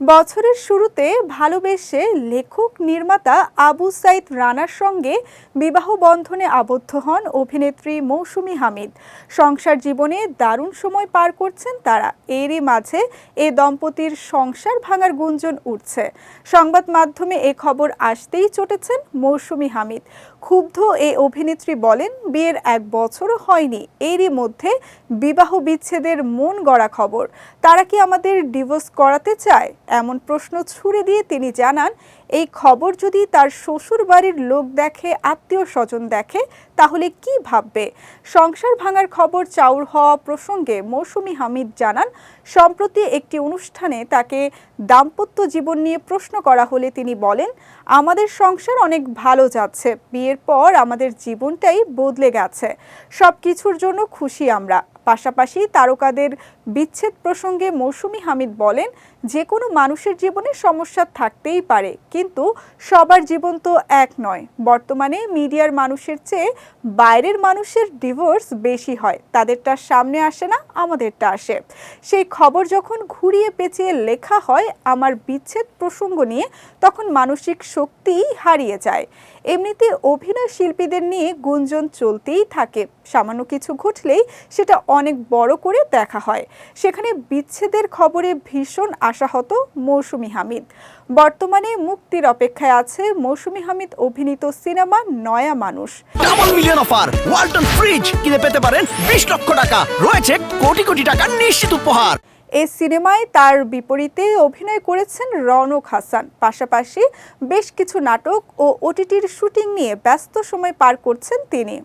বছরের শুরুতে ভালোবেসে লেখক নির্মাতা আবু সাইদ রানার সঙ্গে বিবাহ বন্ধনে আবদ্ধ হন অভিনেত্রী মৌসুমী হামিদ। সংসার জীবনে দারুণ সময় পার করছেন তারা। এরই মাঝে এ দম্পতির সংসার ভাঙার গুঞ্জন উঠছে। সংবাদ মাধ্যমে এ খবর আসতেই চটেছেন মৌসুমী হামিদ। ক্ষুব্ধ এই অভিনেত্রী বলেন, বিয়ের এক বছরও হয়নি। এরই মধ্যে বিবাহ বিচ্ছেদের মন গড়া খবর। তারা কি আমাদের ডিভোর্স করাতে চায়? এমন প্রশ্ন ছুড়ে দিয়ে তিনি জানান এই খবর যদি তার শ্বশুর বাড়ির লোক দেখে, আত্মীয় স্বজন দেখে, তাহলে কি ভাববে? সংসার ভাঙার খবর চাউর হওয়া প্রসঙ্গে মৌসুমি হামিদ জানান, সম্প্রতি একটি অনুষ্ঠানে তাকে দাম্পত্য জীবন নিয়ে প্রশ্ন করা হলে তিনি বলেন, আমাদের সংসার অনেক ভালো যাচ্ছে। বিয়ের পর আমাদের জীবনটাই বদলে গেছে। সব কিছুর জন্য খুশি আমরা। পাশাপাশি তারকাদের বিচ্ছেদ প্রসঙ্গে মৌসুমি হামিদ বলেন যে কোনো মানুষের জীবনে সমস্যা থাকতেই পারে। কিন্তু সবার জীবন তো এক নয়। বর্তমানে মিডিয়ার মানুষের চেয়ে বাইরের মানুষের ডিভোর্স বেশি হয়। তাদেরটা সামনে আসে না। আমাদেরটা আসে। সেই খবর যখন ঘুরিয়ে পেঁচিয়ে লেখা হয় আমার বিচ্ছেদ প্রসঙ্গ নিয়ে, তখন মানসিক শক্তিই হারিয়ে যায়। এমনিতে অভিনয় শিল্পীদের নিয়ে গুঞ্জন চলতেই থাকে। সামান্য কিছু ঘটলেই সেটা অনেক বড় করে দেখা হয়। সেখানে বিচ্ছেদের খবরে ভীষণ আশাহত মৌসুমি হামিদ। বর্তমানে মুক্তির অপেক্ষায় আছে মৌসুমি হামিদ অভিনীত সিনেমা নয়া মানুষ। Double million offer Walton fridge কিনে পেতে পারেন বিশ লক্ষ টাকা। রয়েছে কোটি কোটি টাকার নিশ্চিত উপহার। এই সিনেমায় তার বিপরীতে অভিনয় করেছেন রনক হাসান। পাশাপাশি বেশ কিছু নাটক ও ওটিটির শুটিং নিয়ে ব্যস্ত সময় পার করছেন তিনি।